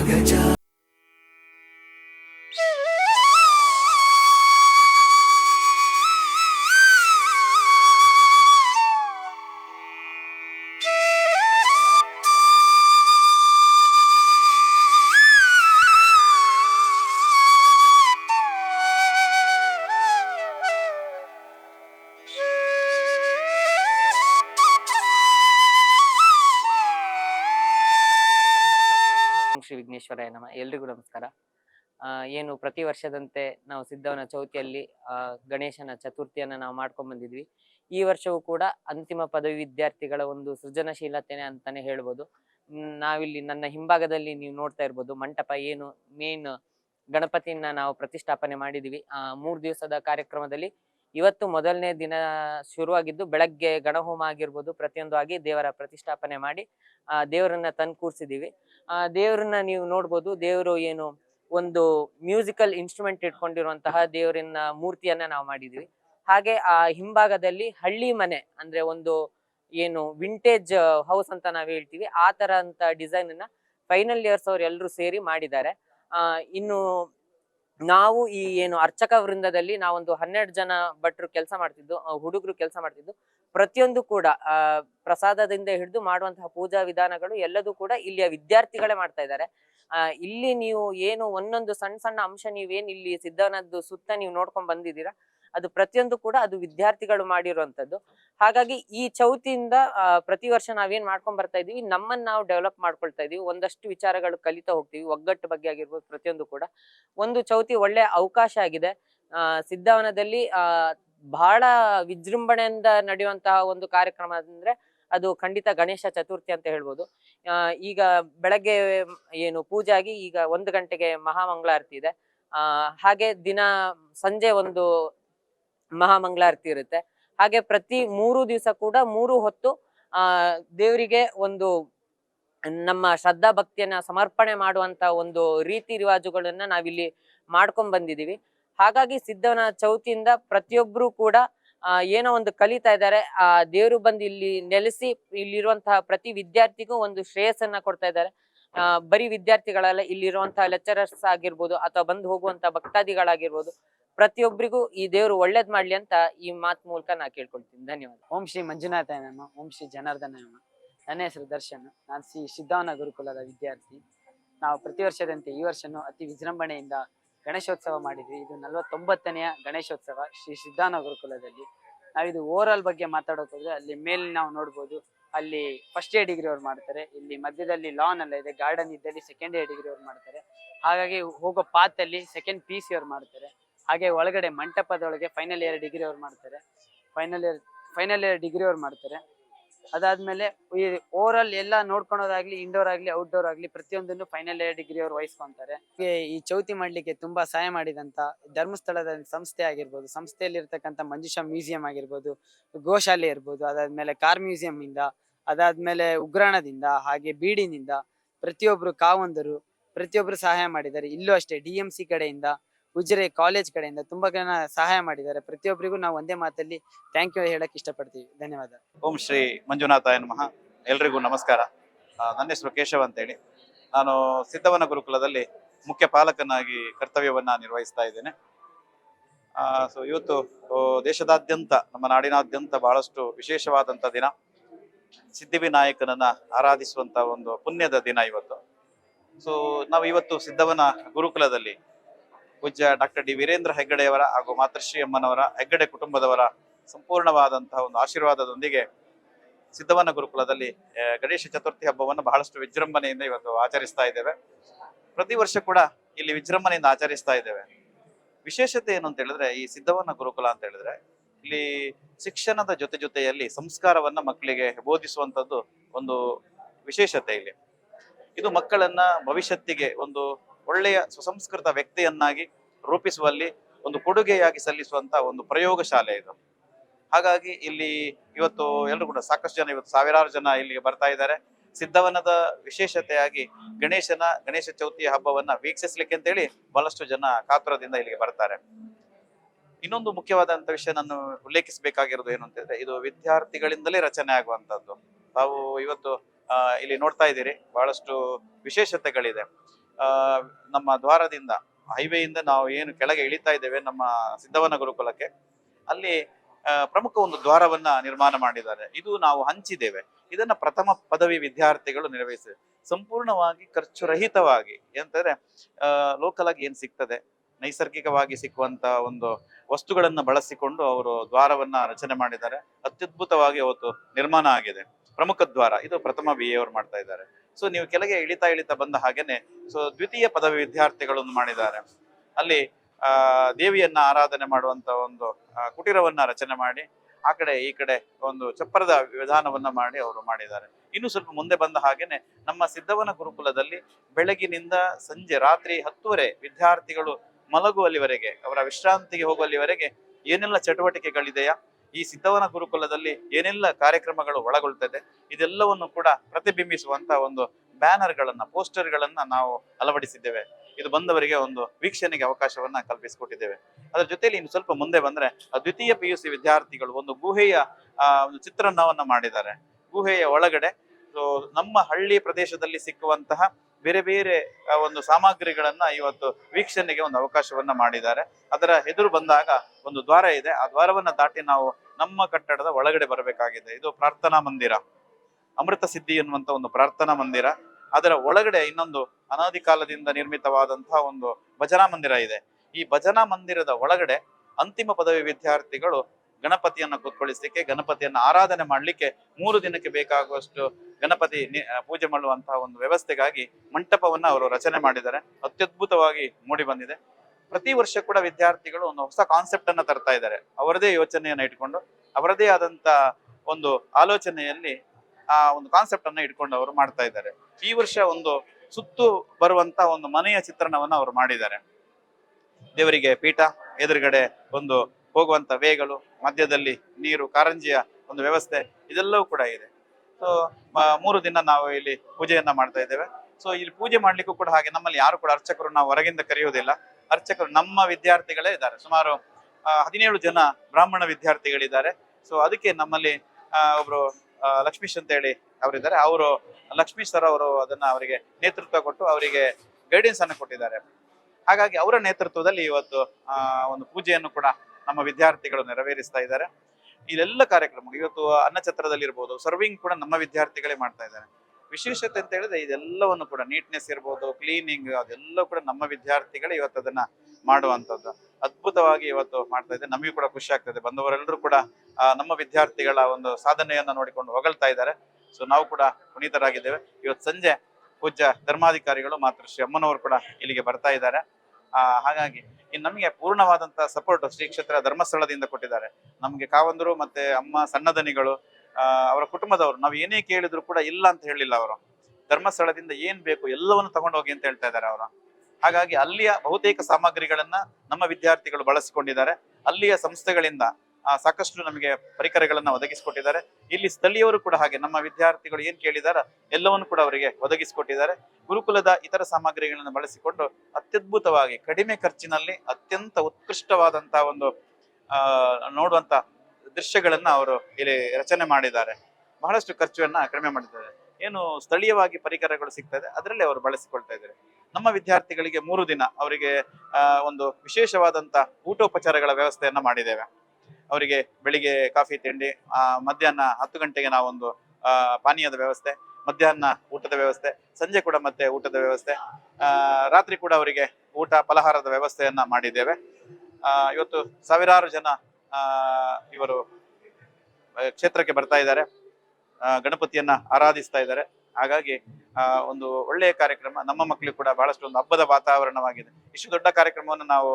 ಓಂ ಶ್ರೀ ವಿಘ್ನೇಶ್ವರಾಯ ನಮ. ಎಲ್ರಿಗೂ ನಮಸ್ಕಾರ. ಏನು ಪ್ರತಿ ವರ್ಷದಂತೆ ನಾವು ಸಿದ್ಧವನ ಚೌತಿಯಲ್ಲಿ ಗಣೇಶನ ಚತುರ್ಥಿಯನ್ನ ನಾವು ಮಾಡ್ಕೊಂಡ್ ಬಂದಿದ್ವಿ ಈ ವರ್ಷವೂ ಕೂಡ ಅಂತಿಮ ಪದವಿ ವಿದ್ಯಾರ್ಥಿಗಳ ಒಂದು ಸೃಜನಶೀಲತೆನೆ ಅಂತಾನೆ ಹೇಳ್ಬೋದು. ನಾವಿಲ್ಲಿ ನನ್ನ ಹಿಂಭಾಗದಲ್ಲಿ ನೀವು ನೋಡ್ತಾ ಇರ್ಬೋದು, ಮಂಟಪ ಏನು, ಮೇನ್ ಗಣಪತಿಯನ್ನ ನಾವು ಪ್ರತಿಷ್ಠಾಪನೆ ಮಾಡಿದೀವಿ. ಆ, ಮೂರು ದಿವಸದ ಕಾರ್ಯಕ್ರಮದಲ್ಲಿ ಇವತ್ತು ಮೊದಲನೇ ದಿನ ಶುರುವಾಗಿದ್ದು ಬೆಳಗ್ಗೆ ಗಣಹೋಮ ಆಗಿರ್ಬೋದು, ಪ್ರತಿಯೊಂದು ಆಗಿ ದೇವರ ಪ್ರತಿಷ್ಠಾಪನೆ ಮಾಡಿ, ಆ, ದೇವರನ್ನ ತಂದು ಕೂರಿಸಿದೀವಿ ಆ, ದೇವರನ್ನ ನೀವು ನೋಡ್ಬೋದು, ದೇವರು ಏನು ಒಂದು ಮ್ಯೂಸಿಕಲ್ ಇನ್ಸ್ಟ್ರೂಮೆಂಟ್ ಇಟ್ಕೊಂಡಿರುವಂತಹ ದೇವರಿನ ಮೂರ್ತಿಯನ್ನ ನಾವು ಮಾಡಿದೀವಿ. ಹಾಗೆ ಆ ಹಿಂಭಾಗದಲ್ಲಿ ಹಳ್ಳಿ ಮನೆ ಅಂದ್ರೆ ಒಂದು ಏನು ವಿಂಟೇಜ್ ಹೌಸ್ ಅಂತ ನಾವ್ ಹೇಳ್ತೀವಿ, ಆ ತರ ಅಂತ ಡಿಸೈನ್ ಅನ್ನ ಫೈನಲ್ ಇಯರ್ಸ್ ಅವ್ರು ಎಲ್ಲರೂ ಸೇರಿ ಮಾಡಿದ್ದಾರೆ. ಆ, ಇನ್ನು ನಾವು ಈ ಏನು ಅರ್ಚಕ ವೃಂದದಲ್ಲಿ ನಾವೊಂದು ಹನ್ನೆರಡು ಜನ ಭಟ್ರು ಕೆಲಸ ಮಾಡ್ತಿದ್ದು ಹುಡುಗರು ಕೆಲಸ ಮಾಡ್ತಿದ್ದು. ಪ್ರತಿಯೊಂದು ಕೂಡ ಪ್ರಸಾದದಿಂದ ಹಿಡಿದು ಮಾಡುವಂತಹ ಪೂಜಾ ವಿಧಾನಗಳು ಎಲ್ಲದೂ ಕೂಡ ಇಲ್ಲಿಯ ವಿದ್ಯಾರ್ಥಿಗಳೇ ಮಾಡ್ತಾ ಇದ್ದಾರೆ. ಇಲ್ಲಿ ನೀವು ಏನು ಒಂದೊಂದು ಸಣ್ಣ ಸಣ್ಣ ಅಂಶ ನೀವೇನು ಇಲ್ಲಿ ಸಿದ್ಧವನದ್ದು ಸುತ್ತ ನೀವು ನೋಡ್ಕೊಂಡ್ ಬಂದಿದ್ದೀರಾ ಅದು ಪ್ರತಿಯೊಂದು ಕೂಡ ಅದು ವಿದ್ಯಾರ್ಥಿಗಳು ಮಾಡಿರುವಂತದ್ದು ಹಾಗಾಗಿ ಈ ಚೌತಿಯಿಂದ ಪ್ರತಿ ವರ್ಷ ನಾವೇನ್ ಮಾಡ್ಕೊಂಡ್ ಬರ್ತಾ ಇದೀವಿ ನಮ್ಮನ್ನ ನಾವು ಡೆವಲಪ್ ಮಾಡ್ಕೊಳ್ತಾ ಇದೀವಿ ಒಂದಷ್ಟು ವಿಚಾರಗಳು ಕಲಿತಾ ಹೋಗ್ತೀವಿ, ಒಗ್ಗಟ್ಟು ಬಗ್ಗೆ ಆಗಿರ್ಬೋದು ಪ್ರತಿಯೊಂದು ಕೂಡ. ಒಂದು ಚೌತಿ ಒಳ್ಳೆ ಅವಕಾಶ ಆಗಿದೆ. ಆ, ಸಿದ್ಧಾವನದಲ್ಲಿ, ಆ, ಬಹಳ ವಿಜೃಂಭಣೆಯಿಂದ ನಡೆಯುವಂತಹ ಒಂದು ಕಾರ್ಯಕ್ರಮ ಅಂದ್ರೆ ಅದು ಖಂಡಿತ ಗಣೇಶ ಚತುರ್ಥಿ ಅಂತ ಹೇಳ್ಬೋದು. ಈಗ ಬೆಳಗ್ಗೆ, ಏನು, ಪೂಜೆ ಆಗಿ ಈಗ ಒಂದು ಗಂಟೆಗೆ ಮಹಾಮಂಗಳಾರತಿ ಇದೆ. ಹಾಗೆ ದಿನ ಸಂಜೆ ಒಂದು ಮಹಾಮಂಗಳಾರತಿ ಇರುತ್ತೆ. ಹಾಗೆ ಪ್ರತಿ ಮೂರು ದಿವಸ ಕೂಡ ಮೂರು ಹೊತ್ತು, ಆ, ದೇವರಿಗೆ ಒಂದು ನಮ್ಮ ಶ್ರದ್ಧಾ ಭಕ್ತಿಯನ್ನ ಸಮರ್ಪಣೆ ಮಾಡುವಂತ ಒಂದು ರೀತಿ ರಿವಾಜುಗಳನ್ನ ನಾವಿಲ್ಲಿ ಮಾಡ್ಕೊಂಡ್ ಬಂದಿದೀವಿ. ಹಾಗಾಗಿ ಸಿದ್ಧನ ಚೌತಿಯಿಂದ ಪ್ರತಿಯೊಬ್ರು ಕೂಡ ಏನೋ ಒಂದು ಕಲಿತಾ ಇದ್ದಾರೆ. ಆ, ದೇವರು ಬಂದು ಇಲ್ಲಿ ನೆಲೆಸಿ ಇಲ್ಲಿರುವಂತಹ ಪ್ರತಿ ವಿದ್ಯಾರ್ಥಿಗೂ ಒಂದು ಶ್ರೇಯಸ್ಸನ್ನ ಕೊಡ್ತಾ ಇದ್ದಾರೆ. ಆ, ಬರೀ ವಿದ್ಯಾರ್ಥಿಗಳಲ್ಲ, ಇಲ್ಲಿರುವಂತಹ ಲೆಕ್ಚರರ್ಸ್ ಆಗಿರ್ಬೋದು ಅಥವಾ ಬಂದು ಹೋಗುವಂತಹ ಭಕ್ತಾದಿಗಳಾಗಿರ್ಬೋದು. ಪ್ರತಿಯೊಬ್ಬರಿಗೂ ಈ ದೇವರು ಒಳ್ಳೇದ್ ಮಾಡ್ಲಿ ಅಂತ ಈ ಮಾತ್ ಮೂಲಕ ನಾ ಕೇಳ್ಕೊಳ್ತೀನಿ. ಧನ್ಯವಾದ. ಓಂ ಶ್ರೀ ಮಂಜುನಾಥ ನಮ. ಓಂ ಶ್ರೀ ಜನಾರ್ದನ ನಮ. ನನ್ನ ಹೆಸರು ದರ್ಶನ್. ನಾನು ಶ್ರೀ ಸಿದ್ಧಾವನ ಗುರುಕುಲದ ವಿದ್ಯಾರ್ಥಿ. ನಾವು ಪ್ರತಿ ವರ್ಷದಂತೆ ಈ ವರ್ಷನೂ ಅತಿ ವಿಜೃಂಭಣೆಯಿಂದ ಗಣೇಶೋತ್ಸವ ಮಾಡಿದ್ವಿ. ಇದು ನಲವತ್ತೊಂಬತ್ತನೆಯ ಗಣೇಶೋತ್ಸವ ಶ್ರೀ ಸಿದ್ಧಾನ ಗುರುಕುಲದಲ್ಲಿ. ನಾವಿದು ಓವರಾಲ್ ಬಗ್ಗೆ ಮಾತಾಡೋಕೆ ಹೋದ್ರೆ ಅಲ್ಲಿ ಮೇಲೆ ನಾವು ನೋಡ್ಬೋದು. ಅಲ್ಲಿ ಫಸ್ಟ್ ಇಯರ್ ಡಿಗ್ರಿ ಅವ್ರು ಮಾಡ್ತಾರೆ. ಇಲ್ಲಿ ಮಧ್ಯದಲ್ಲಿ ಲಾನ್ ಎಲ್ಲ ಇದೆ. ಗಾರ್ಡನ್ ಇದ್ದಲ್ಲಿ ಸೆಕೆಂಡ್ ಇಯರ್ ಡಿಗ್ರಿ ಅವ್ರು ಮಾಡ್ತಾರೆ. ಹಾಗಾಗಿ ಹೋಗೋ ಪಾತ್ ಅಲ್ಲಿ ಸೆಕೆಂಡ್ ಪಿ ಸಿ ಅವ್ರು ಮಾಡ್ತಾರೆ. ಹಾಗೆ ಒಳಗಡೆ ಮಂಟಪದೊಳಗೆ ಫೈನಲ್ ಇಯರ್ ಡಿಗ್ರಿ ಅವ್ರು ಮಾಡ್ತಾರೆ. Final year final year degree ಅವ್ರು ಮಾಡ್ತಾರೆ. ಅದಾದ್ಮೇಲೆ ಈ ಓವರ್ ಆಲ್ ಎಲ್ಲ ನೋಡ್ಕೊಳೋದಾಗ್ಲಿ ಇಂಡೋರ್ ಆಗ್ಲಿ ಔಟ್ಡೋರ್ ಆಗ್ಲಿ ಪ್ರತಿಯೊಂದನ್ನು ಫೈನಲ್ ಇಯರ್ ಡಿಗ್ರಿ ಅವ್ರು ವಹಿಸ್ಕೊಂತಾರೆ. ಈ ಚೌತಿ ಮಾಡ್ಲಿಕ್ಕೆ ತುಂಬಾ ಸಹಾಯ ಮಾಡಿದಂತ ಧರ್ಮಸ್ಥಳದ ಸಂಸ್ಥೆ ಆಗಿರ್ಬೋದು ಸಂಸ್ಥೆಯಲ್ಲಿ ಇರ್ತಕ್ಕಂಥ ಮಂಜುಷಾ ಮ್ಯೂಸಿಯಂ ಆಗಿರ್ಬೋದು, ಗೋಶಾಲೆ ಇರ್ಬೋದು, ಅದಾದ್ಮೇಲೆ ಕಾರ್ ಮ್ಯೂಸಿಯಂ ಇಂದ, ಅದಾದ್ಮೇಲೆ ಉಗ್ರಾಣದಿಂದ, ಹಾಗೆ ಬೀಡಿನಿಂದ ಪ್ರತಿಯೊಬ್ರು ಕಾವಂದರು, ಪ್ರತಿಯೊಬ್ರು ಸಹಾಯ ಮಾಡಿದ್ದಾರೆ. ಇಲ್ಲೂ ಅಷ್ಟೇ ಡಿ ಕಡೆಯಿಂದ ಉಜಿರೆ ಕಾಲೇಜ್ ಕಡೆಯಿಂದ ತುಂಬಾ ಜನ ಸಹಾಯ ಮಾಡಿದ್ದಾರೆ. ಪ್ರತಿಯೊಬ್ಬರಿಗೂ ನಾವು ಒಂದೇ ಮಾತಲ್ಲಿ ಥ್ಯಾಂಕ್ ಯು ಹೇಳಕ್ ಇಷ್ಟಪಡ್ತೀವಿ. ಧನ್ಯವಾದ. ಓಂ ಶ್ರೀ ಮಂಜುನಾಥಾಯ ನಮಃ. ಎಲ್ರಿಗೂ ನಮಸ್ಕಾರ. ನನ್ನ ಹೆಸರು ಕೇಶವ್ ಅಂತೇಳಿ. ನಾನು ಸಿದ್ಧವನ ಗುರುಕುಲದಲ್ಲಿ ಮುಖ್ಯ ಪಾಲಕನಾಗಿ ಕರ್ತವ್ಯವನ್ನ ನಿರ್ವಹಿಸ್ತಾ ಇದ್ದೇನೆ. ಸೊ ಇವತ್ತು ದೇಶದಾದ್ಯಂತ, ನಮ್ಮ ನಾಡಿನಾದ್ಯಂತ ಬಹಳಷ್ಟು ವಿಶೇಷವಾದಂತ ದಿನ. ಸಿದ್ಧಿವಿನಾಯಕನನ್ನ ಆರಾಧಿಸುವಂತ ಒಂದು ಪುಣ್ಯದ ದಿನ ಇವತ್ತು. ಸೊ ನಾವು ಇವತ್ತು ಸಿದ್ಧವನ ಗುರುಕುಲದಲ್ಲಿ ಪೂಜ್ಯ ಡಾಕ್ಟರ್ ಡಿ ವೀರೇಂದ್ರ ಹೆಗ್ಗಡೆಯವರ ಹಾಗೂ ಮಾತೃಶ್ರೀ ಅಮ್ಮನವರ ಹೆಗ್ಗಡೆ ಕುಟುಂಬದವರ ಸಂಪೂರ್ಣವಾದಂತಹ ಒಂದು ಆಶೀರ್ವಾದದೊಂದಿಗೆ ಸಿದ್ಧವನ ಗುರುಕುಲದಲ್ಲಿ ಗಣೇಶ ಚತುರ್ಥಿ ಹಬ್ಬವನ್ನು ಬಹಳಷ್ಟು ವಿಜೃಂಭಣೆಯಿಂದ ಇವತ್ತು ಆಚರಿಸ್ತಾ ಇದ್ದೇವೆ. ಪ್ರತಿ ವರ್ಷ ಕೂಡ ಇಲ್ಲಿ ವಿಜೃಂಭಣೆಯಿಂದ ಆಚರಿಸ್ತಾ ಇದ್ದೇವೆ. ವಿಶೇಷತೆ ಏನು ಅಂತ ಹೇಳಿದ್ರೆ, ಈ ಸಿದ್ಧವನ ಗುರುಕುಲ ಅಂತ ಹೇಳಿದ್ರೆ, ಇಲ್ಲಿ ಶಿಕ್ಷಣದ ಜೊತೆ ಜೊತೆಯಲ್ಲಿ ಸಂಸ್ಕಾರವನ್ನ ಮಕ್ಕಳಿಗೆ ಬೋಧಿಸುವಂಥದ್ದು ಒಂದು ವಿಶೇಷತೆ ಇಲ್ಲಿ. ಇದು ಮಕ್ಕಳನ್ನ ಭವಿಷ್ಯತ್ತಿಗೆ ಒಂದು ಒಳ್ಳೆಯ ಸುಸಂಸ್ಕೃತ ವ್ಯಕ್ತಿಯನ್ನಾಗಿ ರೂಪಿಸುವಲ್ಲಿ ಒಂದು ಕೊಡುಗೆಯಾಗಿ ಸಲ್ಲಿಸುವಂತ ಒಂದು ಪ್ರಯೋಗ ಶಾಲೆ ಇದು. ಹಾಗಾಗಿ ಇಲ್ಲಿ ಇವತ್ತು ಎಲ್ಲರೂ ಕೂಡ ಸಾಕಷ್ಟು ಜನ ಇವತ್ತು ಸಾವಿರಾರು ಜನ ಇಲ್ಲಿಗೆ ಬರ್ತಾ ಇದ್ದಾರೆ. ಸಿದ್ಧವನದ ವಿಶೇಷತೆಯಾಗಿ ಗಣೇಶನ, ಗಣೇಶ ಚೌತಿಯ ಹಬ್ಬವನ್ನ ವೀಕ್ಷಿಸ್ಲಿಕ್ಕೆ ಅಂತೇಳಿ ಬಹಳಷ್ಟು ಜನ ಕಾತುರದಿಂದ ಇಲ್ಲಿಗೆ ಬರ್ತಾರೆ. ಇನ್ನೊಂದು ಮುಖ್ಯವಾದಂತ ವಿಷಯ ನಾನು ಉಲ್ಲೇಖಿಸಬೇಕಾಗಿರೋದು ಏನು ಅಂತಂದ್ರೆ ಇದು ವಿದ್ಯಾರ್ಥಿಗಳಿಂದಲೇ ರಚನೆ ಆಗುವಂತದ್ದು. ತಾವು ಇವತ್ತು ಇಲ್ಲಿ ನೋಡ್ತಾ ಇದ್ದೀರಿ, ಬಹಳಷ್ಟು ವಿಶೇಷತೆಗಳಿದೆ. ನಮ್ಮ ದ್ವಾರದಿಂದ, ಹೈವೇಯಿಂದ ನಾವು ಏನು ಕೆಳಗೆ ಇಳಿತಾ ಇದ್ದೇವೆ ನಮ್ಮ ಸಿದ್ಧವನ ಗುರುಕುಲಕ್ಕೆ, ಅಲ್ಲಿ ಪ್ರಮುಖ ಒಂದು ದ್ವಾರವನ್ನ ನಿರ್ಮಾಣ ಮಾಡಿದ್ದಾರೆ. ಇದು ನಾವು ಹಂಚಿದ್ದೇವೆ. ಇದನ್ನ ಪ್ರಥಮ ಪದವಿ ವಿದ್ಯಾರ್ಥಿಗಳು ನಿರ್ವಹಿಸಿದೆ ಸಂಪೂರ್ಣವಾಗಿ ಖರ್ಚು ರಹಿತವಾಗಿ ಅಂತಂದ್ರೆ ಲೋಕಲಾಗಿ ಲೋಕಲ್ ಆಗಿ ಏನ್ ಸಿಗ್ತದೆ? ನೈಸರ್ಗಿಕವಾಗಿ ಸಿಕ್ಕುವಂತ ಒಂದು ವಸ್ತುಗಳನ್ನ ಬಳಸಿಕೊಂಡು ಅವರು ದ್ವಾರವನ್ನ ರಚನೆ ಮಾಡಿದ್ದಾರೆ. ಅತ್ಯದ್ಭುತವಾಗಿ ಅವತ್ತು ನಿರ್ಮಾಣ ಆಗಿದೆ. ಪ್ರಮುಖ ದ್ವಾರ. ಇದು ಪ್ರಥಮ ಬಿ ಎ ಅವರು ಮಾಡ್ತಾ ಇದ್ದಾರೆ. ಸೊ ನೀವು ಕೆಳಗೆ ಇಳಿತಾ ಇಳಿತಾ ಬಂದ ಹಾಗೇನೆ ಸೊ ದ್ವಿತೀಯ ಪದವಿ ವಿದ್ಯಾರ್ಥಿಗಳನ್ನು ಮಾಡಿದ್ದಾರೆ. ಅಲ್ಲಿ ದೇವಿಯನ್ನ ಆರಾಧನೆ ಮಾಡುವಂತ ಒಂದು ಕುಟೀರವನ್ನ ರಚನೆ ಮಾಡಿ, ಆ ಕಡೆ ಈ ಕಡೆ ಒಂದು ಚಪ್ಪರದ ವಿಧಾನವನ್ನ ಮಾಡಿ ಅವರು ಮಾಡಿದ್ದಾರೆ. ಇನ್ನು ಸ್ವಲ್ಪ ಮುಂದೆ ಬಂದ ಹಾಗೇನೆ, ನಮ್ಮ ಸಿದ್ದವನ ಗುರುಕುಲದಲ್ಲಿ ಬೆಳಗಿನಿಂದ ಸಂಜೆ ರಾತ್ರಿ ಹತ್ತುವರೆ ವಿದ್ಯಾರ್ಥಿಗಳು ಮಲಗುವಲ್ಲಿವರೆಗೆ, ಅವರ ವಿಶ್ರಾಂತಿಗೆ ಹೋಗುವಲ್ಲಿವರೆಗೆ ಏನೆಲ್ಲ ಚಟುವಟಿಕೆಗಳಿದೆಯಾ? ಈ ಸಿದ್ಧವನ ಗುರುಕುಲದಲ್ಲಿ ಏನೆಲ್ಲ ಕಾರ್ಯಕ್ರಮಗಳು ಒಳಗೊಳ್ತದೆ, ಇದೆಲ್ಲವನ್ನು ಕೂಡ ಪ್ರತಿಬಿಂಬಿಸುವಂತ ಒಂದು ಬ್ಯಾನರ್ ಗಳನ್ನ ಪೋಸ್ಟರ್ ಗಳನ್ನ ನಾವು ಅಳವಡಿಸಿದ್ದೇವೆ. ಇದು ಬಂದವರಿಗೆ ಒಂದು ವೀಕ್ಷಣೆಗೆ ಅವಕಾಶವನ್ನ ಕಲ್ಪಿಸಿಕೊಟ್ಟಿದ್ದೇವೆ. ಅದರ ಜೊತೆಯಲ್ಲಿ ಇನ್ನು ಸ್ವಲ್ಪ ಮುಂದೆ ಬಂದ್ರೆ ದ್ವಿತೀಯ ಪಿ ಯು ಸಿ ವಿದ್ಯಾರ್ಥಿಗಳು ಒಂದು ಗುಹೆಯ ಒಂದು ಚಿತ್ರಣವನ್ನ ಮಾಡಿದ್ದಾರೆ. ಗುಹೆಯ ಒಳಗಡೆ ನಮ್ಮ ಹಳ್ಳಿ ಪ್ರದೇಶದಲ್ಲಿ ಸಿಕ್ಕುವಂತಹ ಬೇರೆ ಬೇರೆ ಒಂದು ಸಾಮಗ್ರಿಗಳನ್ನ ಇವತ್ತು ವೀಕ್ಷಣೆಗೆ ಒಂದು ಅವಕಾಶವನ್ನ ಮಾಡಿದ್ದಾರೆ. ಅದರ ಎದುರು ಬಂದಾಗ ಒಂದು ದ್ವಾರ ಇದೆ. ಆ ದ್ವಾರವನ್ನ ದಾಟಿ ನಾವು ನಮ್ಮ ಕಟ್ಟಡದ ಒಳಗಡೆ ಬರಬೇಕಾಗಿದೆ. ಇದು ಪ್ರಾರ್ಥನಾ ಮಂದಿರ. ಅಮೃತ ಸಿದ್ಧಿ ಎನ್ನುವಂತ ಒಂದು ಪ್ರಾರ್ಥನಾ ಮಂದಿರ. ಅದರ ಒಳಗಡೆ ಇನ್ನೊಂದು ಅನಾದಿ ಕಾಲದಿಂದ ನಿರ್ಮಿತವಾದಂತಹ ಒಂದು ಭಜನಾ ಮಂದಿರ ಇದೆ. ಈ ಭಜನಾ ಮಂದಿರದ ಒಳಗಡೆ ಅಂತಿಮ ಪದವಿ ವಿದ್ಯಾರ್ಥಿಗಳು ಗಣಪತಿಯನ್ನ ಕೂತ್ಕೊಳ್ಳಿಸ್ಲಿಕ್ಕೆ, ಗಣಪತಿಯನ್ನ ಆರಾಧನೆ ಮಾಡಲಿಕ್ಕೆ ಮೂರು ದಿನಕ್ಕೆ ಬೇಕಾಗುವಷ್ಟು ಗಣಪತಿ ಪೂಜೆ ಮಾಡುವಂತಹ ಒಂದು ವ್ಯವಸ್ಥೆಗಾಗಿ ಮಂಟಪವನ್ನ ಅವರು ರಚನೆ ಮಾಡಿದ್ದಾರೆ. ಅತ್ಯದ್ಭುತವಾಗಿ ಮೂಡಿ ಬಂದಿದೆ. ಪ್ರತಿ ವರ್ಷ ಕೂಡ ವಿದ್ಯಾರ್ಥಿಗಳು ಒಂದು ಹೊಸ ಕಾನ್ಸೆಪ್ಟ್ ಅನ್ನ ತರ್ತಾ ಇದ್ದಾರೆ. ಅವರದೇ ಯೋಚನೆಯನ್ನು ಇಟ್ಕೊಂಡು, ಅವರದೇ ಆದಂತ ಒಂದು ಆಲೋಚನೆಯಲ್ಲಿ ಆ ಒಂದು ಕಾನ್ಸೆಪ್ಟ್ ಅನ್ನ ಇಟ್ಕೊಂಡು ಅವರು ಮಾಡ್ತಾ ಇದ್ದಾರೆ. ಈ ವರ್ಷ ಒಂದು ಸುತ್ತು ಬರುವಂತ ಒಂದು ಮನೆಯ ಚಿತ್ರಣವನ್ನ ಅವರು ಮಾಡಿದ್ದಾರೆ. ದೇವರಿಗೆ ಪೀಠ, ಎದುರುಗಡೆ ಒಂದು ಹೋಗುವಂತ ವೇಗಳು, ಮಧ್ಯದಲ್ಲಿ ನೀರು, ಕಾರಂಜಿಯ ಒಂದು ವ್ಯವಸ್ಥೆ ಇದೆಲ್ಲವೂ ಕೂಡ ಇದೆ. ಸೊ ಮೂರು ದಿನ ನಾವು ಇಲ್ಲಿ ಪೂಜೆಯನ್ನ ಮಾಡ್ತಾ ಇದ್ದೇವೆ. ಸೊ ಇಲ್ಲಿ ಪೂಜೆ ಮಾಡ್ಲಿಕ್ಕೂ ಕೂಡ ಹಾಗೆ ನಮ್ಮಲ್ಲಿ ಯಾರು ಕೂಡ ಅರ್ಚಕರು ನಾವು ಹೊರಗಿಂದ ಕರೆಯುವುದಿಲ್ಲ. ಅರ್ಚಕರು ನಮ್ಮ ವಿದ್ಯಾರ್ಥಿಗಳೇ ಇದ್ದಾರೆ. ಸುಮಾರು ಹದಿನೇಳು ಜನ ಬ್ರಾಹ್ಮಣ ವಿದ್ಯಾರ್ಥಿಗಳಿದ್ದಾರೆ. ಸೊ ಅದಕ್ಕೆ ನಮ್ಮಲ್ಲಿ ಒಬ್ರು ಲಕ್ಷ್ಮೀಶ್ ಅಂತ ಹೇಳಿ ಅವರಿದ್ದಾರೆ. ಅವರು, ಲಕ್ಷ್ಮೀಶ್ ಸರ್ ಅವರು ಅದನ್ನ ಅವರಿಗೆ ನೇತೃತ್ವ ಕೊಟ್ಟು ಅವರಿಗೆ ಗೈಡೆನ್ಸ್ ಅನ್ನು ಕೊಟ್ಟಿದ್ದಾರೆ. ಹಾಗಾಗಿ ಅವರ ನೇತೃತ್ವದಲ್ಲಿ ಇವತ್ತು ಒಂದು ಪೂಜೆಯನ್ನು ಕೂಡ ನಮ್ಮ ವಿದ್ಯಾರ್ಥಿಗಳು ನೆರವೇರಿಸ್ತಾ ಇದ್ದಾರೆ. ಇಲ್ಲೆಲ್ಲ ಕಾರ್ಯಕ್ರಮ ಇವತ್ತು ಅನ್ನಛತ್ರದಲ್ಲಿ ಇರ್ಬೋದು ಸರ್ವಿಂಗ್ ಕೂಡ ನಮ್ಮ ವಿದ್ಯಾರ್ಥಿಗಳೇ ಮಾಡ್ತಾ ಇದ್ದಾರೆ. ವಿಶೇಷತೆ ಅಂತ ಹೇಳಿದ್ರೆ ಇದೆಲ್ಲವನ್ನು ಕೂಡ ನೀಟ್ನೆಸ್ ಇರ್ಬೋದು ಕ್ಲೀನಿಂಗ್ ಅದೆಲ್ಲ ಕೂಡ ನಮ್ಮ ವಿದ್ಯಾರ್ಥಿಗಳೇ ಇವತ್ತು ಅದನ್ನ ಮಾಡುವಂಥದ್ದು. ಅದ್ಭುತವಾಗಿ ಇವತ್ತು ಮಾಡ್ತಾ ಇದೆ ನಮಗೂ ಕೂಡ ಖುಷಿ ಆಗ್ತದೆ. ಬಂದವರೆಲ್ಲರೂ ಕೂಡ ನಮ್ಮ ವಿದ್ಯಾರ್ಥಿಗಳ ಒಂದು ಸಾಧನೆಯನ್ನ ನೋಡಿಕೊಂಡು ಹೊಗಳ್ತಾ ಇದ್ದಾರೆ. ಸೊ ನಾವು ಕೂಡ ಪುನೀತರಾಗಿದ್ದೇವೆ. ಇವತ್ತು ಸಂಜೆ ಪೂಜ್ಯ ಧರ್ಮಾಧಿಕಾರಿಗಳು ಮಾತ್ರ ಶ್ರೀ ಅಮ್ಮನವರು ಕೂಡ ಇಲ್ಲಿಗೆ ಬರ್ತಾ ಇದ್ದಾರೆ. ಹಾಗಾಗಿ ಇನ್ನು ನಮಗೆ ಪೂರ್ಣವಾದಂತಹ ಸಪೋರ್ಟ್ ಶ್ರೀ ಕ್ಷೇತ್ರ ಧರ್ಮಸ್ಥಳದಿಂದ ಕೊಟ್ಟಿದ್ದಾರೆ. ನಮಗೆ ಕಾವಂದರು ಮತ್ತೆ ಅಮ್ಮ ಸಣ್ಣದನಿಗಳು, ಆ, ಅವರ ಕುಟುಂಬದವರು, ನಾವು ಏನೇ ಕೇಳಿದ್ರು ಕೂಡ ಇಲ್ಲ ಅಂತ ಹೇಳಿಲ್ಲ ಅವರು. ಧರ್ಮಸ್ಥಳದಿಂದ ಏನ್ ಬೇಕು ಎಲ್ಲವನ್ನು ತಗೊಂಡೋಗಿ ಅಂತ ಹೇಳ್ತಾ ಇದ್ದಾರೆ ಅವರು. ಹಾಗಾಗಿ ಅಲ್ಲಿಯ ಬಹುತೇಕ ಸಾಮಗ್ರಿಗಳನ್ನ ನಮ್ಮ ವಿದ್ಯಾರ್ಥಿಗಳು ಬಳಸಿಕೊಂಡಿದ್ದಾರೆ. ಅಲ್ಲಿಯ ಸಂಸ್ಥೆಗಳಿಂದ ಸಾಕಷ್ಟು ನಮಗೆ ಪರಿಕರಗಳನ್ನ ಒದಗಿಸಿಕೊಟ್ಟಿದ್ದಾರೆ. ಇಲ್ಲಿ ಸ್ಥಳೀಯರು ಕೂಡ ಹಾಗೆ ನಮ್ಮ ವಿದ್ಯಾರ್ಥಿಗಳು ಏನ್ ಕೇಳಿದಾರ ಎಲ್ಲವನ್ನು ಕೂಡ ಅವರಿಗೆ ಒದಗಿಸಿಕೊಟ್ಟಿದ್ದಾರೆ. ಗುರುಕುಲದ ಇತರ ಸಾಮಗ್ರಿಗಳನ್ನು ಬಳಸಿಕೊಂಡು ಅತ್ಯದ್ಭುತವಾಗಿ ಕಡಿಮೆ ಖರ್ಚಿನಲ್ಲಿ ಅತ್ಯಂತ ಉತ್ಕೃಷ್ಟವಾದಂತಹ ಒಂದು ನೋಡುವಂತ ದೃಶ್ಯಗಳನ್ನ ಅವರು ಇಲ್ಲಿ ರಚನೆ ಮಾಡಿದ್ದಾರೆ. ಬಹಳಷ್ಟು ಖರ್ಚುವನ್ನ ಕಡಿಮೆ ಮಾಡಿದ್ದಾರೆ. ಏನು ಸ್ಥಳೀಯವಾಗಿ ಪರಿಕರಗಳು ಸಿಗ್ತದೆ, ಅದರಲ್ಲಿ ಅವರು ಬಳಸಿಕೊಳ್ತಾ ಇದ್ದಾರೆ. ನಮ್ಮ ವಿದ್ಯಾರ್ಥಿಗಳಿಗೆ ಮೂರು ದಿನ ಅವರಿಗೆ ಒಂದು ವಿಶೇಷವಾದಂತ ಊಟೋಪಚಾರಗಳ ವ್ಯವಸ್ಥೆಯನ್ನ ಮಾಡಿದ್ದೇವೆ. ಅವರಿಗೆ ಬೆಳಿಗ್ಗೆ ಕಾಫಿ ತಿಂಡಿ ಮಧ್ಯಾಹ್ನ ಹತ್ತು ಗಂಟೆಗೆ ನಾವೊಂದು ಪಾನೀಯದ ವ್ಯವಸ್ಥೆ, ಮಧ್ಯಾಹ್ನ ಊಟದ ವ್ಯವಸ್ಥೆ, ಸಂಜೆ ಕೂಡ ಮತ್ತೆ ಊಟದ ವ್ಯವಸ್ಥೆ ರಾತ್ರಿ ಕೂಡ ಅವರಿಗೆ ಊಟ, ಫಲಹಾರದ ವ್ಯವಸ್ಥೆಯನ್ನ ಮಾಡಿದ್ದೇವೆ. ಇವತ್ತು ಸಾವಿರಾರು ಜನ ಇವರು ಕ್ಷೇತ್ರಕ್ಕೆ ಬರ್ತಾ ಇದ್ದಾರೆ. ಗಣಪತಿಯನ್ನ ಆರಾಧಿಸ್ತಾ ಇದ್ದಾರೆ. ಹಾಗಾಗಿ ಒಂದು ಒಳ್ಳೆಯ ಕಾರ್ಯಕ್ರಮ, ನಮ್ಮ ಮಕ್ಕಳಿಗೆ ಕೂಡ ಬಹಳಷ್ಟು ಒಂದು ಹಬ್ಬದ ವಾತಾವರಣವಾಗಿದೆ. ಇಷ್ಟು ದೊಡ್ಡ ಕಾರ್ಯಕ್ರಮವನ್ನು ನಾವು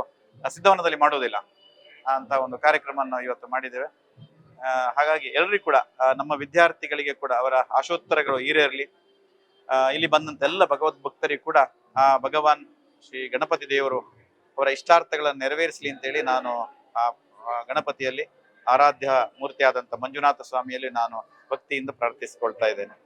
ಸಿದ್ಧವನದಲ್ಲಿ ಮಾಡುವುದಿಲ್ಲ. ಅಂತ ಒಂದು ಕಾರ್ಯಕ್ರಮವನ್ನು ಇವತ್ತು ಮಾಡಿದ್ದೇವೆ. ಹಾಗಾಗಿ ಎಲ್ಲರಿಗೂ ಕೂಡ ನಮ್ಮ ವಿದ್ಯಾರ್ಥಿಗಳಿಗೆ ಕೂಡ, ಅವರ ಆಶೋತ್ತರಗಳು ಈರೇರಲಿ. ಇಲ್ಲಿ ಬಂದಂತ ಎಲ್ಲ ಭಗವದ್ ಭಕ್ತರಿಗೂ ಕೂಡ, ಆ, ಭಗವಾನ್ ಶ್ರೀ ಗಣಪತಿ ದೇವರು ಅವರ ಇಷ್ಟಾರ್ಥಗಳನ್ನು ನೆರವೇರಿಸಲಿ ಅಂತೇಳಿ ನಾನು ಆ, ಗಣಪತಿಯಲ್ಲಿ ಆರಾಧ್ಯ ಮೂರ್ತಿಯಾದಂತ ಮಂಜುನಾಥ ಸ್ವಾಮಿಯಲ್ಲಿ ನಾನು ಭಕ್ತಿಯಿಂದ ಪ್ರಾರ್ಥಿಸಿಕೊಳ್ತಾ ಇದ್ದೇನೆ.